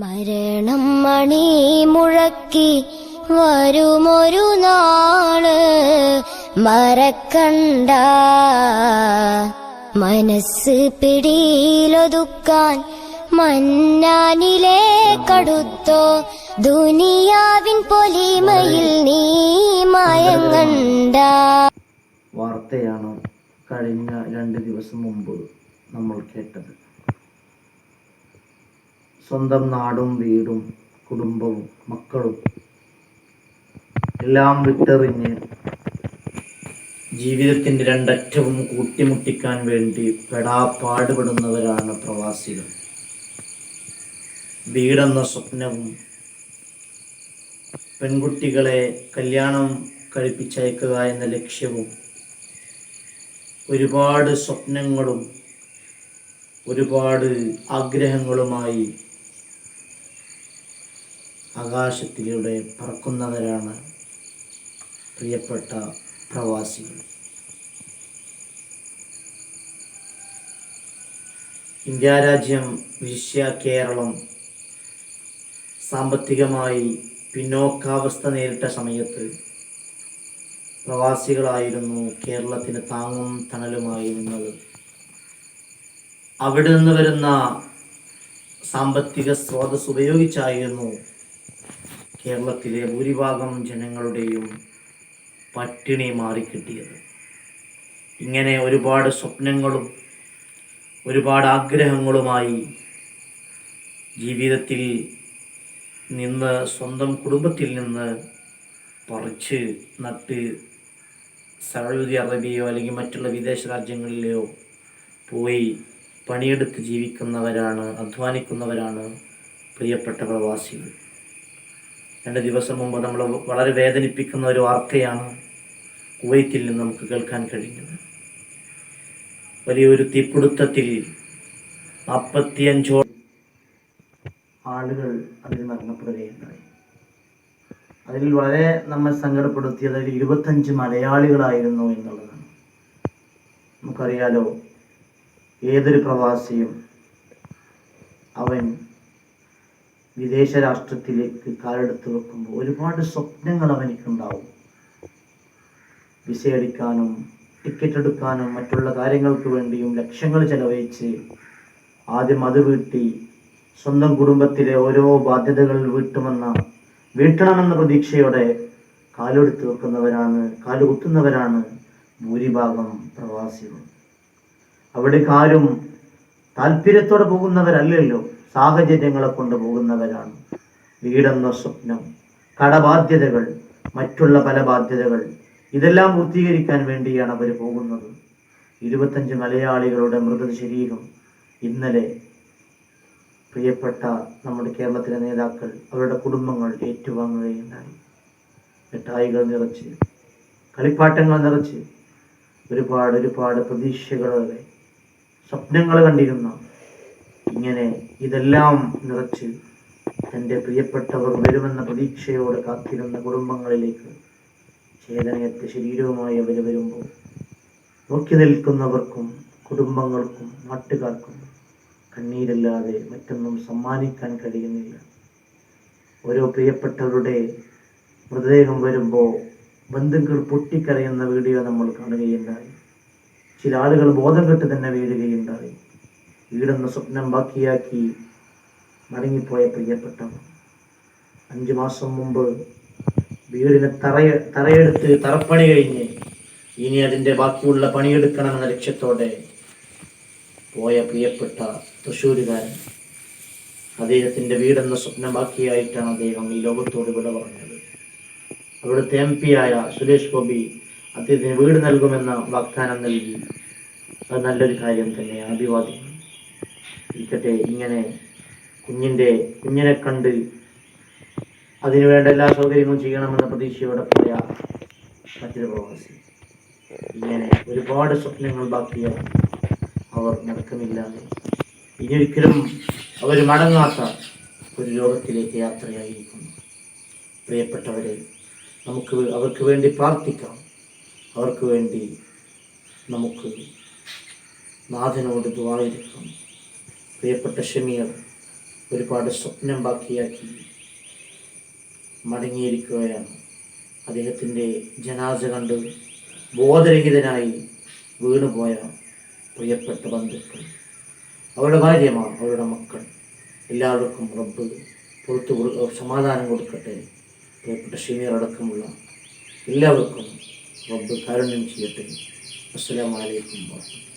മരണം മണി മുഴക്കി വരുമൊരു നാൾ മറക്കണ്ട. മനസ്സ് പിടിയിലൊതുക്കാൻ മന്നാനിലെ കടുത്തോ ദുനിയാവിൻ പൊലിമയിൽ നീ മയങ്ങണ്ട. വാർത്തയാണ് കഴിഞ്ഞ രണ്ട് ദിവസം മുമ്പ് നമ്മൾ കേട്ടത്. സ്വന്തം നാടും വീടും കുടുംബവും മക്കളും എല്ലാം വിട്ടെറിഞ്ഞ് ജീവിതത്തിന്റെ രണ്ടറ്റവും കൂട്ടിമുട്ടിക്കാൻ വേണ്ടി പെടാ പാടുപെടുന്നവരാണ് പ്രവാസികൾ. വീടെന്ന സ്വപ്നവും പെൺകുട്ടികളെ കല്യാണം കഴിപ്പിച്ചയക്കുക എന്ന ലക്ഷ്യവും ഒരുപാട് സ്വപ്നങ്ങളും ഒരുപാട് ആഗ്രഹങ്ങളുമായി ആകാശത്തിലൂടെ പറക്കുന്നവരാണ് പ്രിയപ്പെട്ട പ്രവാസികൾ. ഇന്ത്യ രാജ്യം വിശ്യ കേരളം സാമ്പത്തികമായി പിന്നോക്കാവസ്ഥ നേരിട്ട സമയത്ത് പ്രവാസികളായിരുന്നു കേരളത്തിന് താങ്ങും തണലുമായി നിന്നത്. അവിടെ നിന്ന് വരുന്ന സാമ്പത്തിക സ്രോതസ് ഉപയോഗിച്ചായിരുന്നു കേരളത്തിലെ ഭൂരിഭാഗം ജനങ്ങളുടെയും പട്ടിണി മാറിക്കിട്ടിയത്. ഇങ്ങനെ ഒരുപാട് സ്വപ്നങ്ങളും ഒരുപാട് ആഗ്രഹങ്ങളുമായി ജീവിതത്തിൽ നിന്ന് സ്വന്തം കുടുംബത്തിൽ നിന്ന് പറിച്ച് നട്ട് സൗദി അറേബ്യയോ അല്ലെങ്കിൽ മറ്റുള്ള വിദേശ രാജ്യങ്ങളിലെയോ പോയി പണിയെടുത്ത് ജീവിക്കുന്നവരാണ് അധ്വാനിക്കുന്നവരാണ് പ്രിയപ്പെട്ട പ്രവാസികൾ. രണ്ട് ദിവസം മുമ്പ് നമ്മൾ വളരെ വേദനിപ്പിക്കുന്ന ഒരു വാർത്തയാണ് കുവൈത്തിൽ നിന്ന് നമുക്ക് കേൾക്കാൻ കഴിഞ്ഞത് വലിയൊരു തീപിടുത്തത്തിൽ നാൽപ്പത്തിയഞ്ചോ ആളുകൾ അതിൽ മരണപ്പെടുകയുണ്ടായി. അതിൽ വളരെ നമ്മൾ സങ്കടപ്പെടുത്തിയത് അതിൽ ഇരുപത്തഞ്ച് മലയാളികളായിരുന്നു എന്നുള്ളതാണ്. നമുക്കറിയാലോ ഏതൊരു പ്രവാസിയും അവൻ വിദേശ രാഷ്ട്രത്തിലേക്ക് കാലെടുത്ത് വെക്കുമ്പോൾ ഒരുപാട് സ്വപ്നങ്ങൾ അവനിക്കുണ്ടാവും. വിസ അടിക്കാനും ടിക്കറ്റ് എടുക്കാനും മറ്റുള്ള കാര്യങ്ങൾക്ക് വേണ്ടിയും ലക്ഷങ്ങൾ ചെലവഴിച്ച് ആദ്യം അത് വീട്ടി സ്വന്തം കുടുംബത്തിലെ ഓരോ ബാധ്യതകൾ വീട്ടുമെന്ന വീട്ടണമെന്ന പ്രതീക്ഷയോടെ കാലെടുത്ത് വെക്കുന്നവരാണ് കാലുകുത്തുന്നവരാണ് ഭൂരിഭാഗം പ്രവാസികൾ അവിടെ ആരും താല്പര്യത്തോടെ പോകുന്നവരല്ലല്ലോ സാഹചര്യങ്ങളെ കൊണ്ട് പോകുന്നവരാണ്. വീടെന്ന സ്വപ്നം കടബാധ്യതകൾ മറ്റുള്ള പല ബാധ്യതകൾ ഇതെല്ലാം പൂർത്തീകരിക്കാൻ വേണ്ടിയാണ് അവർ പോകുന്നത്. ഇരുപത്തഞ്ച് മലയാളികളുടെ മൃതശരീരം ഇന്നലെ പ്രിയപ്പെട്ട നമ്മുടെ കേരളത്തിലെ നേതാക്കൾ അവരുടെ കുടുംബങ്ങൾ ഏറ്റുവാങ്ങുകയുണ്ടായി. മിഠായികൾ നിറച്ച് കളിപ്പാട്ടങ്ങൾ നിറച്ച് ഒരുപാട് ഒരുപാട് പ്രതീക്ഷകളോടെ സ്വപ്നങ്ങൾ കണ്ടിരുന്ന. ഇങ്ങനെ ഇതെല്ലാം നിറച്ച് തന്റെ പ്രിയപ്പെട്ടവർ വരുമെന്ന പ്രതീക്ഷയോടെ കാത്തിരുന്ന കുടുംബങ്ങളിലേക്ക് ചേതനയത്ത് ശരീരവുമായി അവർ വരുമ്പോൾ നോക്കി നിൽക്കുന്നവർക്കും കുടുംബങ്ങൾക്കും നാട്ടുകാർക്കും കണ്ണീരല്ലാതെ മറ്റൊന്നും സമ്മാനിക്കാൻ കഴിയുന്നില്ല. ഓരോ പ്രിയപ്പെട്ടവരുടെ മൃതദേഹം വരുമ്പോൾ ബന്ധുക്കൾ പൊട്ടിക്കരയുന്ന വീഡിയോ നമ്മൾ കാണുകയുണ്ടായി. ചില ആളുകൾ ബോധം കെട്ട് തന്നെ വീഴുകയുണ്ടായി. വീടെന്ന സ്വപ്നം ബാക്കിയാക്കി മടങ്ങിപ്പോയ പ്രിയപ്പെട്ടവർ അഞ്ചു മാസം മുമ്പ് വീടിന് തറയ തറയെടുത്ത് തറപ്പണി കഴിഞ്ഞ് ഇനി അതിന്റെ ബാക്കിയുള്ള പണിയെടുക്കണമെന്ന ലക്ഷ്യത്തോടെ പോയ പ്രിയപ്പെട്ട തൃശ്ശൂരുകാരൻ അദ്ദേഹത്തിന്റെ വീടെന്ന സ്വപ്നം ബാക്കിയായിട്ടാണ് അദ്ദേഹം ഈ ലോകത്തോട് വിട പറഞ്ഞത്. അവിടുത്തെ എം പി ആയ സുരേഷ് ഗോപി അദ്ദേഹത്തിന് വീട് നൽകുമെന്ന വാഗ്ദാനം നൽകി. അത് നല്ലൊരു കാര്യം തന്നെയാണ് അഭിവാദ്യം ഇരിക്കട്ടെ ഇങ്ങനെ കുഞ്ഞിന്റെ കുഞ്ഞിനെ കണ്ട് അതിനു വേണ്ട എല്ലാ സൗകര്യങ്ങളും ചെയ്യണമെന്ന പ്രതീക്ഷയോടെ പോയ മറ്റൊരു പ്രവാസി. ഇങ്ങനെ ഒരുപാട് സ്വപ്നങ്ങൾ ബാക്കിയ അവർ നടക്കുന്നില്ലാതെ ഇനിയൊരിക്കലും അവർ മടങ്ങാത്ത ഒരു ലോകത്തിലേക്ക് യാത്രയായിരിക്കുന്നു. പ്രിയപ്പെട്ടവരെ നമുക്ക് അവർക്ക് വേണ്ടി പ്രാർത്ഥിക്കാം. അവർക്ക് വേണ്ടി നമുക്ക് നാഥനോട് ദ്വായിരിക്കണം പ്രിയപ്പെട്ട ഷമിയർ ഒരുപാട് സ്വപ്നം ബാക്കിയാക്കി മടങ്ങിയിരിക്കുകയാണ്. അദ്ദേഹത്തിന്റെ ജനാസ കണ്ട് ബോധരഹിതനായി വീണുപോയ പ്രിയപ്പെട്ട ബന്ധുക്കൾ. അവരുടെ ഭാര്യമാർ അവരുടെ മക്കൾ. എല്ലാവർക്കും റബ്ബ് പുറത്തു സമാധാനം കൊടുക്കട്ടെ. പ്രിയപ്പെട്ട ഷമീർ അടക്കമുള്ള എല്ലാവർക്കും وابدوا خير من شيئتهم السلام عليكم ورحمة الله